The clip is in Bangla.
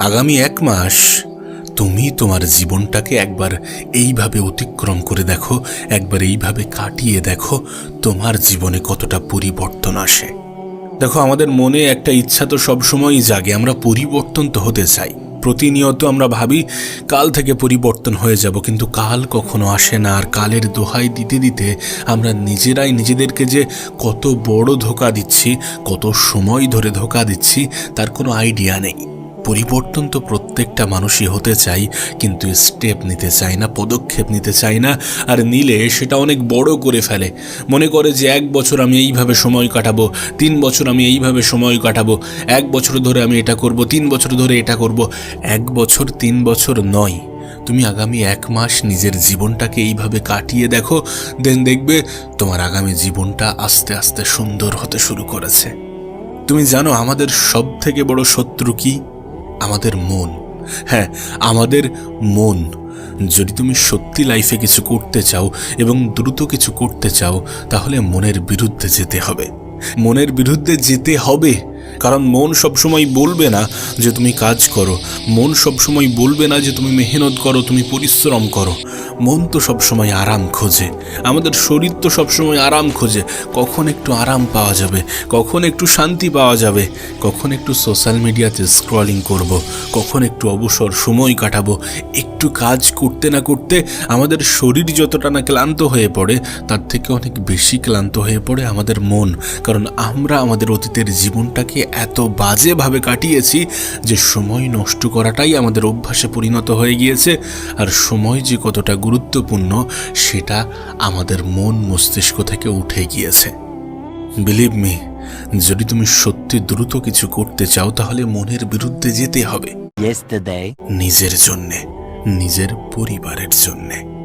আগামী এক মাস তুমি তোমার জীবনটাকে একবার এইভাবে অতিক্রম করে দেখো, একবার এইভাবে কাটিয়ে দেখো তোমার জীবনে কতটা পরিবর্তন আসে। দেখো, আমাদের মনে একটা ইচ্ছা তো সবসময়ই জাগে, আমরা পরিবর্তন তো হতে চাই। প্রতিনিয়ত আমরা ভাবি, কাল থেকে পরিবর্তন হয়ে যাব, কিন্তু কাল কখনো আসে না, আর কালের দোহাই দিতে দিতে আমরা নিজেরাই নিজেদেরকে যে কত বড় ধোকা দিচ্ছি, কত সময় ধরে ধোকা দিচ্ছি, তার কোনো আইডিয়া নেই। পরিবর্তন তো প্রত্যেকটা মানুষই হতে চাই, কিন্তু স্টেপ নিতে চায় না, পদক্ষেপ নিতে চায় না, আর নিলে সেটা অনেক বড় করে ফেলে। মনে করে যে এক বছর আমি এইভাবে সময় কাটাবো, তিন বছর আমি এইভাবে সময় কাটাবো, এক বছর ধরে আমি এটা করব, তিন বছর ধরে এটা করব, এক বছর তিন বছর নয়। তুমি আগামী এক মাস নিজের জীবনটাকে এইভাবে কাটিয়ে দেখো দেন দেখবে তোমার আগামী জীবনটা আস্তে আস্তে সুন্দর হতে শুরু করেছে। তুমি জানো আমাদের সব থেকে বড় শত্রু কি? আমাদের মন। হ্যাঁ আমাদের মন। যদি তুমি সত্যি লাইফে কিছু করতে চাও এবং দ্রুত কিছু করতে চাও, তাহলে মনের বিরুদ্ধে যেতে হবে। মনের বিরুদ্ধে যেতে হবে। কারণ মন সবসময় বলবে না যে তুমি কাজ করো। মন সবসময় বলবে না যে তুমি মেহনত করো, তুমি পরিশ্রম করো। মন তো সবসময় আরাম খোঁজে। আমাদের শরীর তো সবসময় আরাম খোঁজে। কখন একটু আরাম পাওয়া যাবে? কখন একটু শান্তি পাওয়া যাবে? কখন একটু সোশ্যাল মিডিয়াতে স্ক্রলিং করব। কখন একটু অবসর সময় কাটাবো? একটু কাজ করতে না করতে আমাদের শরীর যতটা না ক্লান্ত হয়ে পড়ে, তার থেকে অনেক বেশি ক্লান্ত হয়ে পড়ে আমাদের মন। কারণ আমরা আমাদের অতীতের জীবনটাকে এত বাজেভাবে কাটিয়েছি যে সময় নষ্ট করাটাই আমাদের অভ্যাসে পরিণত হয়ে গিয়েছে। আর সময় যে কতটা গুরুত্বপূর্ণ সেটা আমাদের মন মস্তিষ্ক থেকে উঠে গিয়েছে। বিলিভ মি যদি তুমি সত্যি দ্রুত কিছু করতে চাও তাহলে মনের বিরুদ্ধে যেতে হবে। নিজের জন্যে নিজের পরিবারের জন্যে।